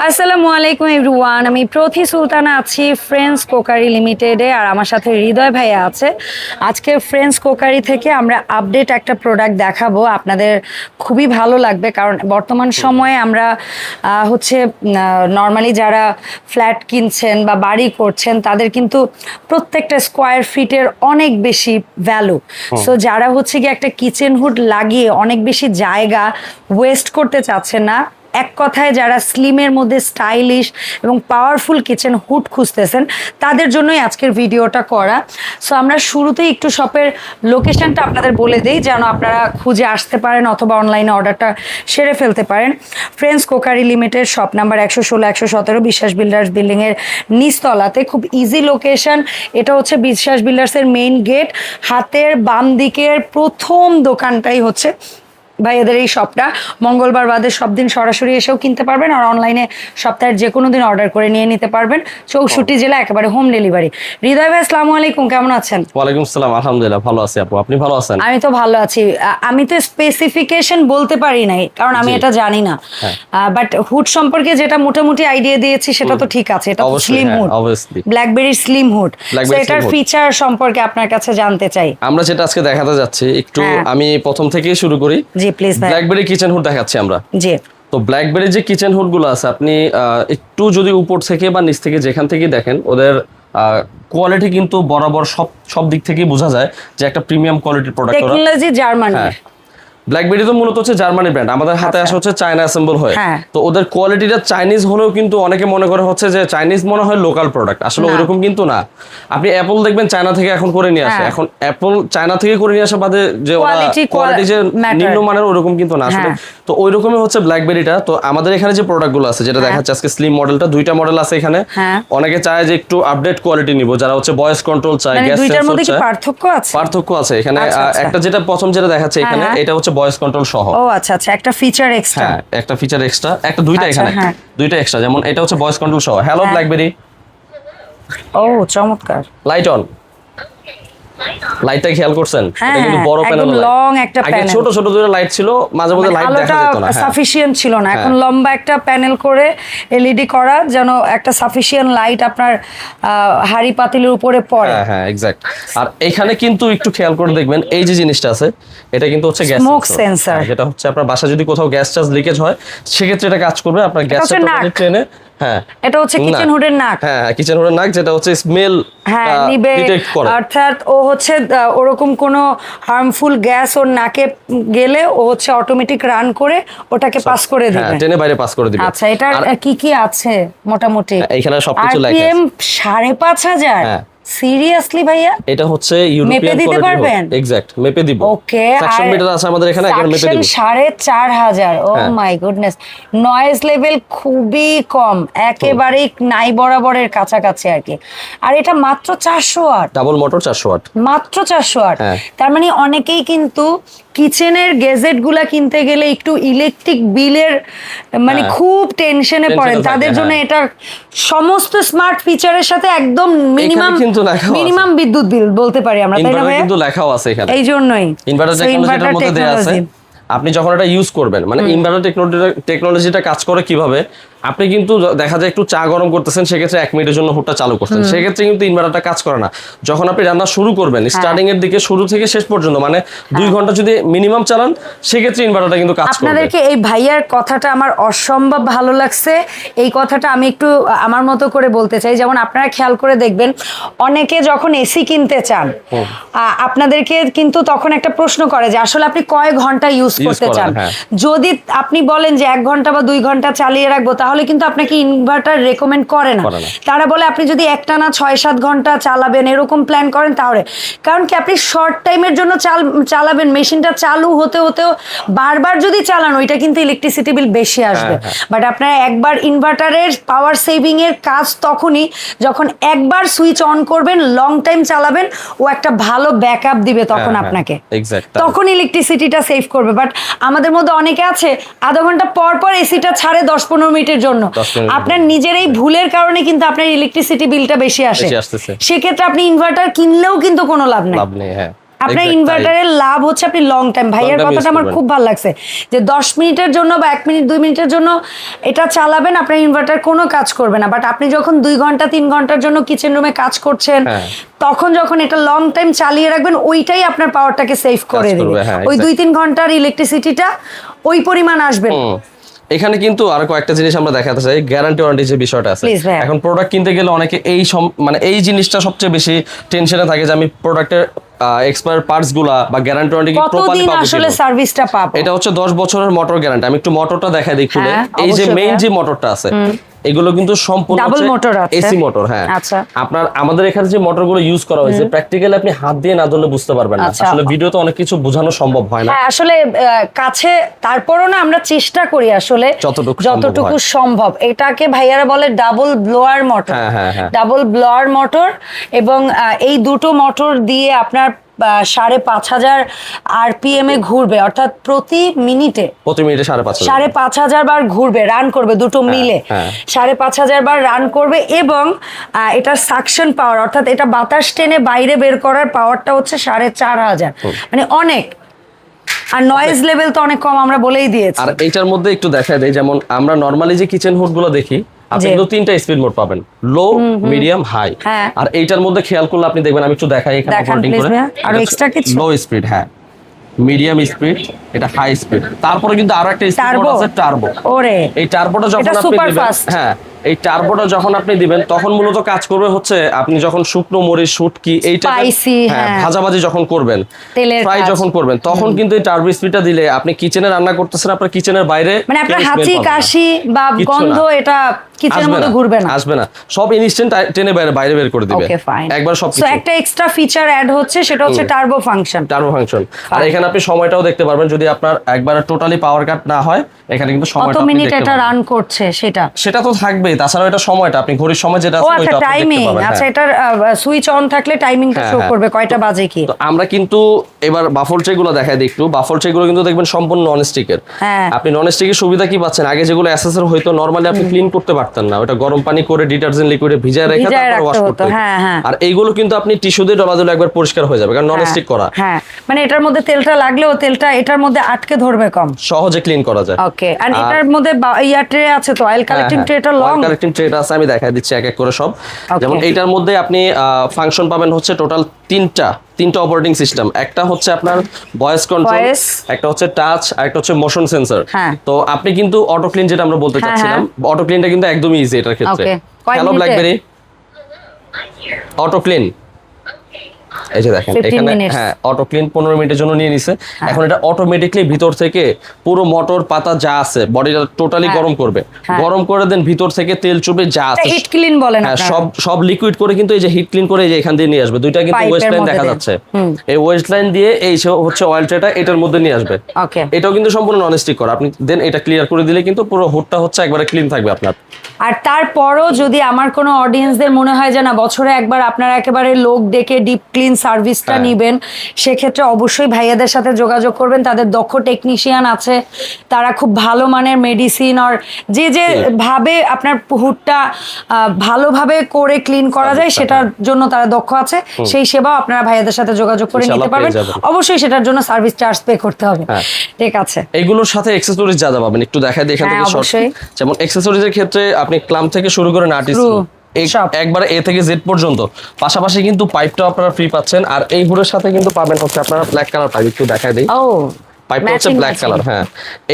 আসসালামু আলাইকুম এভরিওয়ান আমি প্রথি সুলতানা আছি ফ্রেন্ডস কোকারি লিমিটেডে আর আমার সাথে হৃদয় ভাইয়া আছে। আজকে ফ্রেন্ডস কোকারি থেকে আমরা আপডেট একটা প্রোডাক্ট দেখাবো। আপনাদের খুবই ভালো লাগবে কারণ বর্তমান সময়ে আমরা হচ্ছে নর্মালি যারা ফ্ল্যাট কিনছেন বা বাড়ি করছেন তাদের কিন্তু প্রত্যেকটা স্কোয়ার ফিটের অনেক বেশি ভ্যালু সো যারা হচ্ছে কি একটা কিচেন হুড লাগিয়ে অনেক বেশি জায়গা ওয়েস্ট করতে চাচ্ছেন না এক কথায় যারা স্লিমের মধ্যে স্টাইলিশ এবং পাওয়ারফুল কিচেন হুড খুঁজতেছেন, তাদের জন্যই আজকের ভিডিওটা করা। সো আমরা শুরুতেই একটু শপের লোকেশনটা আপনাদের বলে দিই, যেন আপনারা খুঁজে আসতে পারেন অথবা অনলাইনে অর্ডারটা সেরে ফেলতে পারেন। Friends cookery limited shop number একশো ষোলো, একশো সতেরো, বিশ্বাস বিল্ডার্স বিল্ডিংয়ের নিচতলাতে। খুব ইজি লোকেশন এটা হচ্ছে বিশ্বাস বিল্ডার্সের মেইন গেট হাতের বাম দিকের প্রথম দোকানটাই হচ্ছে ভাই এদের এই শপটা মঙ্গলবার বাদে সব দিন সরাসরি এসেও কিনতে পারবেন আর অনলাইনে সপ্তাহের যে কোনো দিন অর্ডার করে নিয়ে নিতে পারবেন। চৌষট্টি জেলা একেবারে হোম ডেলিভারি হৃদয় ভাই আসসালামু আলাইকুম কেমন আছেন? ওয়ালাইকুম সালাম আলহামদুলিল্লাহ ভালো আছি আপু। আপনি ভালো আছেন? আমি তো ভালো আছি। আমি তো স্পেসিফিকেশন বলতে পারি নাই কারণ আমি এটা জানি না। হ্যাঁ। বাট হুড সম্পর্কে যেটা মোটামুটি আইডিয়া দিয়েছি সেটা তো ঠিক আছে। এটা স্লিম হ্যাঁ, হুড। ব্ল্যাকবেরি স্লিম হুড এটার ফিচার সম্পর্কে আপনার কাছে জানতে চাই। আমরা যেটা আজকে দেখাতে যাচ্ছি একটু হ্যাঁ। আমি প্রথম থেকেই শুরু করি। জি প্লিজ ব্ল্যাকবেরি কিচেন হুড দেখাচ্ছি আমরা। জি। তো ব্ল্যাকবেরি যে কিচেন হুডগুলো আছে আপনি আহ, একটু যদি উপর থেকে বা নিচ থেকে যেখান থেকে দেখেন ওদের কোয়ালিটি কিন্তু বরাবর সব সব দিক থেকে বোঝা যায় যে একটা প্রিমিয়াম কোয়ালিটির প্রোডাক্ট টেকনোলজি জার্মানি ব্ল্যাকবেরি তো মূলত হচ্ছে জার্মানি ব্র্যান্ড আমাদের হাতে আচ্ছা। আসা হচ্ছে চায়না অ্যাসেম্বল হয়ে হ্যাঁ। তো ওদের কোয়ালিটিটা চাইনিজ হলেও কিন্তু অনেকে মনে করে হচ্ছে যে চাইনিজ মনে হয় লোকাল প্রোডাক্ট আসলে ওইরকম কিন্তু না আপনি অ্যাপল দেখবেন চায়না থেকে এখন করে নিয়ে আসে হ্যাঁ। এখন অ্যাপল চায়না থেকে করে নিয়ে আসা বাদে যে ওরা কোয়ালিটি যে. নিম্নমানের ওরকম কিন্তু না আসলে হ্যাঁ। তো ওইরকমই হচ্ছে ব্ল্যাকবেরিটা তো আমাদের এখানে যে প্রোডাক্টগুলো আছে যেটা দেখাচ্ছে আজকে স্লিম মডেলটা দুইটা মডেল আছে এখানে হ্যাঁ। অনেকে চায় যে একটু আপডেট কোয়ালিটি নিব যারা হচ্ছে ভয়েস কন্ট্রোল চায় গ্যাস সেন্সর চায় পার্থক্য আছে পার্থক্য আছে এখানে আচ্ছা, আচ্ছা। একটা যেটা প্রথম যেটা দেখাচ্ছে হ্যাঁ, এখানে হ্যাঁ। এটা হচ্ছে ভয়েস কন্ট্রোল সহ। ও আচ্ছা আচ্ছা একটা ফিচার এক্সট্রা হ্যাঁ একটা ফিচার এক্সট্রা একটা দুইটা আচ্ছা, এখানে। হ্যাঁ। দুইটা এক্সট্রা যেমন এটা হচ্ছে ভয়েস কন্ট্রোল সহ। হ্যালো হ্যাঁ। ব্ল্যাকবেরি ও চমৎকার। লাইট অন লাইটটা খেয়াল করছেন? হ্যাঁ, এটা কিন্তু হ্যাঁ, বড় একদম প্যানেল long একটা panel। ছোট ছোট দুটো লাইট ছিল মাঝে মধ্যে লাইট দেখা যেত না। হ্যাঁ। সাফিসিয়েন্ট ছিল না। এখন হ্যাঁ। লম্বা একটা প্যানেল করে এলইডি করা যেন একটা সাফিসিয়েন্ট লাইট আপনার হাঁড়ি পাতিলের উপরে পড়ে। হ্যাঁ হ্যাঁ এক্স্যাক্ট আর এখানে কিন্তু একটু খেয়াল করে দেখবেন এই যে জিনিসটা আছে এটা কিন্তু হচ্ছে গ্যাস Smoke sensor। যেটা হচ্ছে আপনার বাসা যদি কোথাও গ্যাস চার্জ লিকেজ হয় সেক্ষেত্রে এটা কাজ করবে। আপনার গ্যাস ট্রেনে হ্যাঁ। এটা হচ্ছে কিচেন হুডের নাক। হ্যাঁ কিচেন হুডের নাক যেটা হচ্ছে স্মেল হ্যাঁ নিবে। ডিটেক্ট করে। অর্থাৎ ও হচ্ছে ওরকম কোনো হার্মফুল গ্যাস ওর নাকে গেলে ও হচ্ছে অটোমেটিক রান করে ওটাকে পাস করে হ্যাঁ দিবে। টেনে বাইরে পাস করে দিবে। আচ্ছা এটার কি কি আছে মোটামুটি? এখানে সবকিছু লেখা আরপিএম আছে। সাড়ে পাঁচ হাজার? হ্যাঁ। সিরিয়াসলি ভাইয়া? এটা হচ্ছে ইউরোপিয়ান দিতে পারবেন? এক্স্যাক্ট মেপে দিব। ওকে সাকশন মিটার আছে আমাদের এখানে মেপে দিব। সাড়ে চার হাজার। ও। মাই গুডনেস নয়েজ লেভেল খুবই কম একেবারেই নাই বরাবরের কাছাকাছি আর কি। আর এটা মাত্র চারশো আট। ডাবল মোটর চারশো ওয়াট মাত্র চারশো আট। হ্যাঁ। তার মানে অনেকেই কিন্তু কিচেনের গেজেটগুলা কিনতে গেলে একটু ইলেকট্রিক বিলের মানে হ্যাঁ। খুব টেনশনে পড়েন। তাদের জন্য হ্যাঁ। এটা সমস্ত স্মার্ট ফিচারের সাথে একদম মিনিমাম মিনিমাম বিদ্যুৎ বিল বলতে পারি আমরা তাই না কিন্তু লেখাও আছে এখানে। এই জন্যই ইনভার্টার inverter মধ্যে দেওয়া আছে। আপনি যখন এটা ইউজ করবেন মানে ইনভার্টার টেকনোলজিটা কাজ করে কীভাবে আপনি কিন্তু দেখা যায় একটু চা গরম করতেছেন সেক্ষেত্রে এক মিনিটের জন্য হুটটা চালু করছেন। সেক্ষেত্রে কিন্তু ইনভার্টারটা কাজ করে না। যখন আপনি রান্না শুরু করবেন হ্যাঁ। স্টার্টিং এর দিকে শুরু থেকে শেষ পর্যন্ত মানে দুই ঘণ্টা যদি মিনিমাম চালান সেক্ষেত্রে ইনভার্টারটা কিন্তু কাজ করবে। আপনাদেরকে এই ভাইয়ার কথাটা আমার অসম্ভব ভালো লাগছে। এই কথাটা আমি একটু আমার মতো করে বলতে চাই। যেমন আপনারা খেয়াল করে দেখবেন অনেকে যখন এসি কিনতে চান আপনাদেরকে কিন্তু তখন একটা প্রশ্ন করে যে আসলে আপনি কয় ঘণ্টা ইউজ করতে চান? হ্যাঁ। যদি আপনি বলেন যে এক ঘণ্টা বা দুই ঘণ্টা চালিয়ে রাখব তাহলে কিন্তু আপনাকে ইনভার্টার রেকমেন্ড করে না। তারা বলে আপনি যদি একটা না ছয় সাত ঘণ্টা চালাবেন এরকম প্ল্যান করেন তাহলে। কারণ কি আপনি শর্ট টাইমের জন্য চাল চালাবেন মেশিনটা চালু হতে হতেও বারবার যদি চালান ওইটা কিন্তু ইলেকট্রিসিটি বিল বেশি আসবে। হ্যাঁ, বাট আপনার একবার ইনভার্টারের পাওয়ার সেভিং এর কাজ তখনই যখন একবার সুইচ অন করবেন লং টাইম চালাবেন ও একটা ভালো ব্যাকআপ দিবে তখন হ্যাঁ, আপনাকে। তখন ইলেকট্রিসিটিটা সেভ করবে। বাট আমাদের মধ্যে অনেকে আছে আধা ঘণ্টা পর পর এসিটা ছাড়ে দশ পনেরো মিনিটের জন্য। আপনার নিজের এই ভুলের কারণে কিন্তু আপনার ইলেকট্রিসিটি বিলটা বেশি আসে। সেক্ষেত্রে আপনি ইনভার্টার কিনলেও কিন্তু কোনো লাভ নেই। লাভ নেই হ্যাঁ। আপনার ইনভার্টারের লাভ হচ্ছে আপনি লং টাইম ভাইয়ের কথাটা আমার খুব ভালো লাগছে যে দশ মিনিটের জন্য বা এক মিনিট দুই মিনিটের জন্য এটা চালাবেন আপনার ইনভার্টার কোনো কাজ করবে না। বাট আপনি যখন দুই ঘণ্টা তিন ঘণ্টার জন্য কিচেন রুমে কাজ করছেন হ্যাঁ। তখন যখন এটা লং টাইম চালিয়ে রাখবেন ওইটাই আপনার পাওয়ারটাকে সেভ করে দেবে। হ্যাঁ, ওই দুই তিন ঘণ্টার ইলেকট্রিসিটিটা ওই পরিমাণ আসবে না। এখানে কিন্তু আর কয়েকটা জিনিস আমরা দেখাতে চাই। গ্যারান্টি ওয়ারেন্টি যে বিষয়টা আছে। এখন প্রোডাক্ট কিনতে গেলে অনেকে এই সম- মানে এই জিনিসটা সবচেয়ে বেশি টেনশনে থাকে যে আমি প্রোডাক্টের এক্সপায়ার পার্টসগুলা বা গ্যারান্টি ওয়ারেন্টি প্রপারলি পাবো আসলে সার্ভিসটা পাবো? এটা হচ্ছে দশ বছরের মোটর গ্যারান্টি আমি একটু মোটরটা দেখাই দিই খুলে। হ্যাঁ, এই যে মেইন যে মোটরটা আছে এগুলো কিন্তু সম্পূর্ণ Double motor আছে। এসি মোটর হ্যাঁ আচ্ছা। আপনার আমাদের এখানে যে মোটরগুলো ইউজ করা হয়েছে প্র্যাকটিক্যালি আপনি হাত দিয়ে না ধরলে বুঝতে পারবেন না আচ্ছা। আসলে ভিডিওতে অনেক কিছু বোঝানো সম্ভব হয় না হ্যাঁ আসলে কাছে তারপরও না আমরা চেষ্টা করি আসলে যতটুকু সম্ভব যতটুকু সম্ভব এটাকে ভাইয়ারা বলে ডাবল ব্লোয়ার মোটর হ্যাঁ, হ্যাঁ। ডাবল ব্লোয়ার মোটর এবং এই দুটো মোটর দিয়ে আপনার সাড়ে পাঁচ হাজার আরপিএম এ ঘুরবে অর্থাৎ প্রতি মিনিটে প্রতি মিনিটে সাড়ে পাঁচ। সাড়ে পাঁচ হাজার বার ঘুরবে রান করবে দুটো মিলে। হ্যাঁ। সাড়ে পাঁচ হাজার বার রান করবে এবং এটার সাকশন পাওয়ার অর্থাৎ এটা বাতাস টেনে বাইরে বের করার পাওয়ারটা হচ্ছে সাড়ে চার হাজার। মানে অনেক। আর নয়েজ লেভেল তো অনেক কম আমরা বলেই দিয়েছি। আর এইটার মধ্যে একটু দেখা দেয় যেমন আমরা নর্মালি যে কিচেন হুডগুলো দেখি আপনি কিন্তু তিনটা স্পিড মোড পাবেন। লো মিডিয়াম হাই। আর এইটার মধ্যে খেয়াল করলে আপনি দেখবেন আমি একটু দেখাই এখানে হোল্ডিং করে। আর এক্সট্রা কিছু? লো স্পিড হ্যাঁ। মিডিয়াম স্পিড এটা হাই স্পিড তারপরে কিন্তু আরও একটা স্পিড মোড? আছে টার্বো ওরে এই টার্বোটা যখন আপনি। হ্যাঁ। এই টার্বোটা যখন আপনি দিবেন তখন মূলত কাজ করবে হচ্ছে আপনি যখন শুকনো মরিচ শুটকি এইটা Spicy, হ্যাঁ। ভাজাভাজি যখন করবেন ফ্রাই যখন করবেন তখন কিন্তু এই টার্বো স্পিডটা দিলে আপনি কিচেনে রান্না করতেছেন আপনার কিচেনের বাইরে মানে আপনার হাঁচি কাশি বা গন্ধ এটা কিচেনের মধ্যে ঘুরবে না। আসবে না। সব ইনস্ট্যান্ট টেনে বাইরে বাইরে বের করে দিবে। একবার সব সো একটা এক্সট্রা ফিচার অ্যাড হচ্ছে সেটা হচ্ছে টার্বো ফাংশন টার্বো ফাংশন আর এখানে আপনি সময়টাও দেখতে পারবেন যদি আপনার একবার টোটালি পাওয়ার কাট না হয় এখানে কিন্তু সময়টা মিনিট এটা রান করছে সেটা? সেটা তো থাকবেই তাছাড়াও এটা সময়টা আপনি ঘড়ির সময় যেটা আছে আচ্ছা ওইটা আপনি দেখতে টাইমিং পাবেন, আচ্ছা হ্যাঁ। এটার সুইচ অন থাকলে টাইমিংটা হ্যাঁ, শো হ্যাঁ। করবে কয়টা বাজে কি? তো আমরা কিন্তু এবার বাফল ট্রে গুলো দেখাই দিই একটু। বাফল ট্রে গুলো কিন্তু দেখবেন সম্পূর্ণ নন স্টিকের হ্যাঁ। আপনি নন স্টিকের সুবিধা কি পাচ্ছেন? আগে যেগুলো অ্যাসেসর হয়তো নরমালি আপনি ক্লিন করতে পারতেন না। ওটা গরম পানি করে ডিটারজেন্ট লিকুইডে ভিজায় রেখে তারপর ওয়াশ করতে হ্যাঁ, হ্যাঁ। আর এইগুলো কিন্তু আপনি টিস্যু দিয়ে ডলা দিলে একবার পরিষ্কার হয়ে যাবে কারণ নন স্টিক করা। হ্যাঁ। মানে এটার মধ্যে তেলটা লাগলেও তেলটা এটার মধ্যে আটকে ধরবে কম। সহজে ক্লিন করা যায়। ওকে আর এটার মধ্যে ইয়া ট্রে আছে তো অয়েল কালেক্টিং ট্রেটা লং কালেক্টিং ট্রেটা আছে আমি দেখাই দিচ্ছি এক এক করে সব। যেমন এইটার মধ্যে আপনি ফাংশন পাবেন হচ্ছে টোটাল তিনটা তিনটা অপারেটিং সিস্টেম একটা হচ্ছে আপনার ভয়েস কন্ট্রোল একটা হচ্ছে টাচ আর একটা হচ্ছে মোশন সেন্সর হ্যাঁ। তো আপনি কিন্তু অটো ক্লিন যেটা আমরা বলতে হ্যাঁ, চাচ্ছিলাম অটো ক্লিনটা কিন্তু একদমই ইজি এটার ক্ষেত্রে। হ্যালো? ব্ল্যাকবেরি অটো ক্লিন এই যে দেখেন এখানে হ্যাঁ অটো ক্লিন পনেরো মিনিটের জন্য নিয়ে নিছে। এখন এটা অটোমেটিকলি ভিতর থেকে পুরো মোটর পাতা যা আছে বডিটা টোটালি হ্যাঁ। গরম করবে। হ্যাঁ। গরম করে দেন ভিতর থেকে তেল চুবে যা আছে। হিট ক্লিন বলেন হ্যাঁ সব সব লিকুইড করে কিন্তু এই যে হিট ক্লিন করে এই যে এখান দিয়ে নিয়ে আসবে। দুইটা কিন্তু ওয়েস্ট লাইন দেখা। যাচ্ছে। এই ওয়েস্ট লাইন দিয়ে এই হচ্ছে অয়েল ট্রেটা এটার মধ্যে নিয়ে আসবে। ওকে এটাও কিন্তু সম্পূর্ণ নন স্টিক করা। আপনি দেন এটা ক্লিয়ার করে দিলে কিন্তু পুরো হুডটা হচ্ছে একবারে ক্লিন থাকবে আপনার। আর তারপরও যদি আমার কোনো অডিয়েন্সদের মনে হয় যে না বছরে একবার আপনারা একেবারে লোক ডেকে ডিপ ক্লিন সার্ভিসটা হ্যাঁ। নিবেন সেক্ষেত্রে অবশ্যই ভাইয়াদের সাথে যোগাযোগ করবেন তাদের দক্ষ টেকনিশিয়ান আছে তারা খুব ভালো মানের মেডিসিন আর যে যে ভাবে আপনার আহ, ভালোভাবে করে ক্লিন করা যায় সেটার জন্য তারা দক্ষ আছে সেই সেবাও আপনারা ভাইয়াদের সাথে যোগাযোগ করে নিতে পারবেন অবশ্যই সেটার জন্য সার্ভিস চার্জ পে করতে হবে হ্যাঁ। ঠিক আছে এগুলোর সাথে অ্যাক্সেসরিজ যা যা পাবেন একটু দেখাই দিই এখান হ্যাঁ, থেকে। অবশ্যই। যেমন অ্যাক্সেসরিজের ক্ষেত্রে আপনি ক্লাম থেকে শুরু করে নাটি Screw, সব। একবারে এ থেকে জেড পর্যন্ত। পাশাপাশি কিন্তু পাইপটা আপনারা ফ্রি পাচ্ছেন। আর এই হুডের সাথে কিন্তু পাবেন হচ্ছে আপনারা ব্ল্যাক কালার পাইপ একটু দেখাই দিই। ও পাইপটা হচ্ছে ব্ল্যাক কালার হ্যাঁ।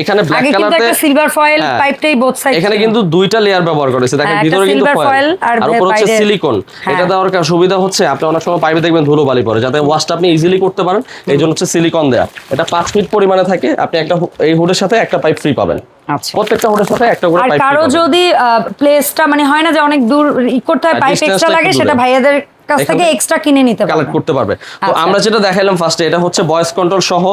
এখানে ব্ল্যাক কালারতে সিলভার ফয়েল হ্যাঁ। পাইপটাই বোথ সাইড এখানে কিন্তু দুইটা লেয়ার ব্যবহার করেছে দেখেন হ্যাঁ, ভিতরে কিন্তু ফয়েল আর আর উপর হচ্ছে সিলিকন। এটা দেওয়ার কার সুবিধা হচ্ছে আপনি অনেক সময় পাইপে দেখবেন ধুলো বালি পড়ে যাতে ওয়াশটা আপনি ইজিলি করতে পারেন। এই জন্য হচ্ছে সিলিকন দেয়া। এটা পাঁচ ফিট পরিমাণে থাকে আপনি একটা এই হুডের সাথে একটা পাইপ ফ্রি পাবেন। আচ্ছা। প্রত্যেকটা হুডের সাথে একটা করে আর পাইপ কারও যদি প্লেসটা মানে হয় না যে অনেক দূর ই করতে হয় হ্যাঁ, পাইপ এক্সট্রা লাগে সেটা ভাইয়াদের কাছ থেকে এক্সট্রা কিনে নিতে পারবে। কালেক্ট করতে পারবে। তো আচ্ছা। আমরা যেটা দেখাইলাম ফার্স্টে এটা হচ্ছে ভয়েস কন্ট্রোল সহ.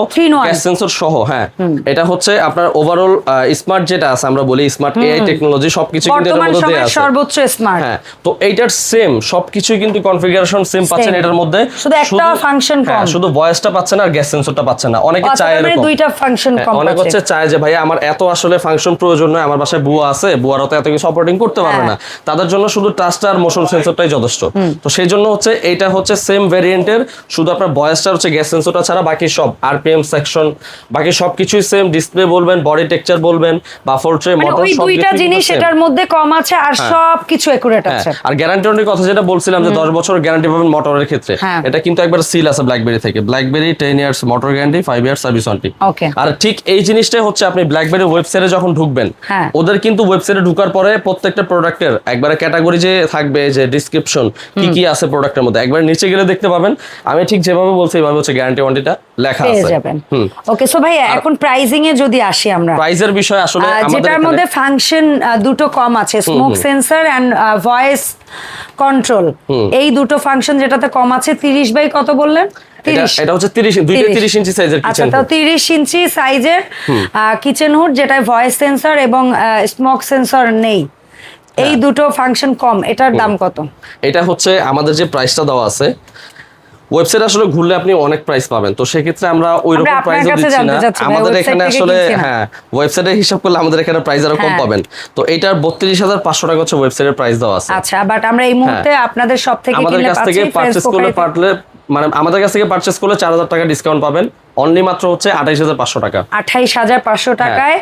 গ্যাস সেন্সর সহ হ্যাঁ। এটা হচ্ছে আপনার ওভারঅল স্মার্ট যেটা আছে আমরা বলি স্মার্ট এআই টেকনোলজি সবকিছু কিন্তু এর মধ্যে দেয়া আছে। সর্বোচ্চ স্মার্ট হ্যাঁ তো এইটার সেম সবকিছুই কিন্তু কনফিগারেশন সেম পাচ্ছেন এটার মধ্যে। শুধু একটা function হ্যাঁ, কম। শুধু ভয়েসটা পাচ্ছেন আর গ্যাস সেন্সরটা পাচ্ছেন না। অনেকে চায় মানে এরকম। দুইটা ফাংশন হ্যাঁ, কম অনেক হচ্ছে চায় যে ভাই আমার এত আসলে ফাংশন প্রয়োজন নয় আমার বাসায় বুয়া আছে বুয়ারা তো এত কিছু সাপোর্টিং করতে পারবে হ্যাঁ। না। তাদের জন্য শুধু টাচটা আর মোশন সেন্সরটাই যথেষ্ট। তো সেই জন্য জন্য হচ্ছে এটা হচ্ছে সেম ভেরিয়েন্টের শুধু আপনার বয়সটা হচ্ছে গ্যাস সেন্সরটা ছাড়া বাকি সব আরপিএম সেকশন বাকি সবকিছুই সেম ডিসপ্লে বলবেন বডি টেক্সচার বলবেন বা ফোর ট্রে মোটর সব দুইটা জিনিস এটার মধ্যে কম আছে আর সব কিছু একুরেট আছে। আর গ্যারান্টি ওয়ারেন্টির কথা যেটা বলছিলাম যে দশ বছর গ্যারান্টি পাবেন মোটরের ক্ষেত্রে। হ্যাঁ। এটা কিন্তু একবার সিল আছে ব্ল্যাকবেরি থেকে। BlackBerry ten years motor guarantee five years service warranty okay আর ঠিক এই জিনিসটাই হচ্ছে আপনি ব্ল্যাকবেরি ওয়েবসাইটে যখন ঢুকবেন হ্যাঁ। ওদের কিন্তু ওয়েবসাইটে ঢুকার পরে প্রত্যেকটা প্রোডাক্টের একবারে ক্যাটাগরি যে থাকবে যে ডিসক্রিপশন কি কি আছে প্রোডাক্টের মধ্যে। একবার নিচে গেলে দেখতে পাবেন। আমি ঠিক যেভাবে বলছি এইভাবে হচ্ছে গ্যারান্টি ওয়ারেন্টিটা লেখা আছে। যাবেন। ওকে সো ভাই এখন প্রাইজিং এ যদি আসি আমরা প্রাইজের বিষয় আসলে আমাদের যেটার মধ্যে ফাংশন দুটো কম আছে smoke sensor and voice control এই দুটো ফাংশন যেটাতে কম আছে তিরিশ বাই কত বললেন? এটা তিরিশ। এটা হচ্ছে 30 দুইটা 30 ইঞ্চি সাইজের আচ্ছা কিচেন তাও তিরিশ ইঞ্চি সাইজের কিচেন হুড যেটা ভয়েস সেন্সর এবং স্মোক সেন্সর নেই। এই হ্যাঁ। দুটো ফাংশন কম এটার দাম কত? এটা হচ্ছে আমাদের যে প্রাইসটা দেওয়া আছে ওয়েবসাইট আসলে ঘুরলে আপনি অনেক প্রাইস পাবেন। তো সেক্ষেত্রে আমরা ওই রকম প্রাইসও দিচ্ছি না। আমাদের এখানে আসলে হ্যাঁ ওয়েবসাইটে হিসাব করলে আমাদের এখানে প্রাইস আরও কম হ্যাঁ। পাবেন। তো এটার বত্রিশ হাজার পাঁচশো টাকা হচ্ছে ওয়েবসাইটের প্রাইস দেওয়া আছে। আচ্ছা বাট আমরা এই মুহূর্তে আপনাদের সব থেকে হ্যাঁ। আমাদের কাছ থেকে পারচেস করলে পারলে মানে আমাদের কাছ থেকে পারচেস করলে চার হাজার টাকা ডিসকাউন্ট পাবেন। অনলি মাত্র হচ্ছে আঠাইশ হাজার পাঁচশো টাকা। আঠাইশ হাজার পাঁচশো টাকায়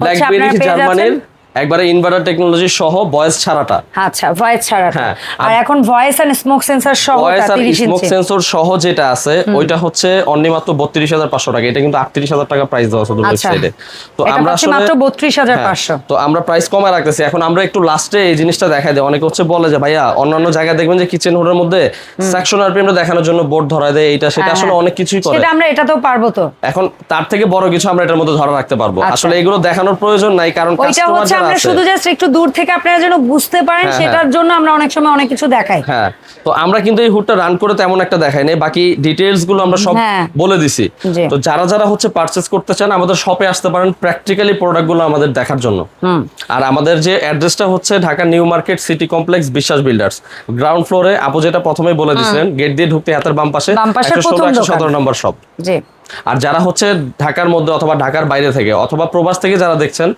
ব্ল্যাকবেরি জার্মানির একবারে ইনভার্টার টেকনোলজি সহ বয়স ছাড়াটা। আচ্ছা ভয়েস ছাড়াটা। হ্যাঁ, আর এখন ভয়েস এন্ড স্মোক সেন্সর সহ ভয়েস আর 30 স্মোক সেন্সর সহ যেটা আছে ওইটা হচ্ছে অনলি মাত্র বত্রিশ হাজার পাঁচশো টাকা। এটা কিন্তু আটত্রিশ হাজার টাকা প্রাইস দেওয়া আছে আচ্ছা। ওয়েবসাইটে তো আমরা আসলে মাত্র বত্রিশ হাজার হ্যাঁ, পাঁচশো তো আমরা প্রাইস কমায় রাখতেছি। এখন আমরা একটু লাস্টে এই জিনিসটা দেখাই দেয় অনেকে হচ্ছে বলে যে ভাইয়া অন্যান্য জায়গায় দেখবেন যে কিচেন হোডের মধ্যে সেকশন আরপিএমটা দেখানোর জন্য বোর্ড ধরায় দেয়। এটা সেটা হ্যাঁ, আসলে হ্যাঁ। অনেক কিছুই করে। সেটা আমরা এটাতেও পারব তো। এখন তার থেকে বড় কিছু আমরা এটার মধ্যে ধরা রাখতে পারব। আচ্ছা। আসলে এগুলো দেখানোর প্রয়োজন নাই কারণ কাস্টমার আমরা শুধু জাস্ট একটু দূর থেকে আপনারা যেন বুঝতে পারেন হ্যাঁ, সেটার জন্য আমরা অনেক সময় অনেক কিছু দেখাই। হ্যাঁ তো আমরা কিন্তু এই হুডটা রান করে তেমন একটা দেখাই নাই। বাকি ডিটেইলসগুলো আমরা সব হ্যাঁ। বলে দিছি। তো যারা যারা হচ্ছে পারচেস করতে চান আমাদের শপে আসতে পারেন প্র্যাকটিক্যালি প্রোডাক্টগুলো আমাদের দেখার জন্য। আর আমাদের যে অ্যাড্রেসটা হচ্ছে Dhaka new market city complex Biswas builders ground ফ্লোরে আপু যেটা প্রথমেই বলে দিয়েছিলেন গেট দিয়ে ঢুকতে হাতের বাম পাশে একশো প্রথম। সতেরো নম্বর শপ জি। আর যারা হচ্ছে ঢাকার মধ্যে অথবা ঢাকার বাইরে থেকে অথবা প্রবাস থেকে যারা দেখছেন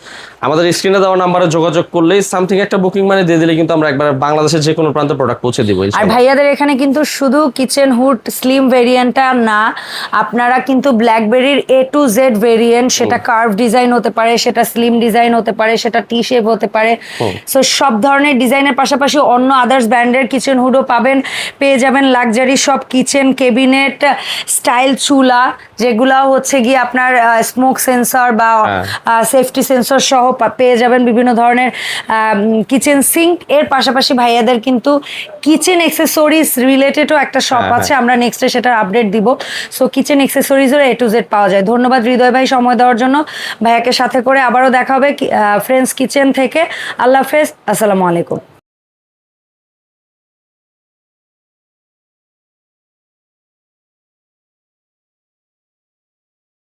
আমাদের স্ক্রিনে দেওয়া নাম্বারে যোগাযোগ করলেই সামথিং একটা বুকিং মানে দিয়ে দিলে কিন্তু আমরা একবার বাংলাদেশের যে কোনো প্রান্তে প্রোডাক্ট পৌঁছে দিব আর ভাইয়াদের এখানে কিন্তু শুধু কিচেন হুড স্লিম ভেরিয়েন্টটা না আপনারা কিন্তু ব্ল্যাকবেরির এ টু জেড ভেরিয়েন্ট সেটা কার্ভ ডিজাইন হতে পারে সেটা স্লিম ডিজাইন হতে পারে সেটা টি শেপ হতে পারে। সো সব ধরনের ডিজাইনের পাশাপাশি অন্য আদার্স ব্র্যান্ডের কিচেন হুডও পাবেন পেয়ে যাবেন লাক্সারি সব কিচেন কেবিনেট স্টাইল চুলা যেগুলো হচ্ছে গিয়ে আপনার স্মোক সেন্সর বা হ্যাঁ। সেফটি সেন্সর সহ পেয়ে যাবেন বিভিন্ন ধরনের কিচেন সিঙ্ক এর পাশাপাশি ভাইয়াদের কিন্তু কিচেন এক্সেসরিজ রিলেটেডও একটা শপ হ্যাঁ, আছে আমরা নেক্সটে সেটার আপডেট দিব। সো কিচেন এক্সেসরিজের এ টু জেড পাওয়া যায়। ধন্যবাদ হৃদয় ভাই সময় দেওয়ার জন্য। ভাইয়াকে সাথে করে আবারও দেখা হবে ফ্রেন্ডস কিচেন থেকে। আল্লাহ হাফেজ। আসসালামু আলাইকুম।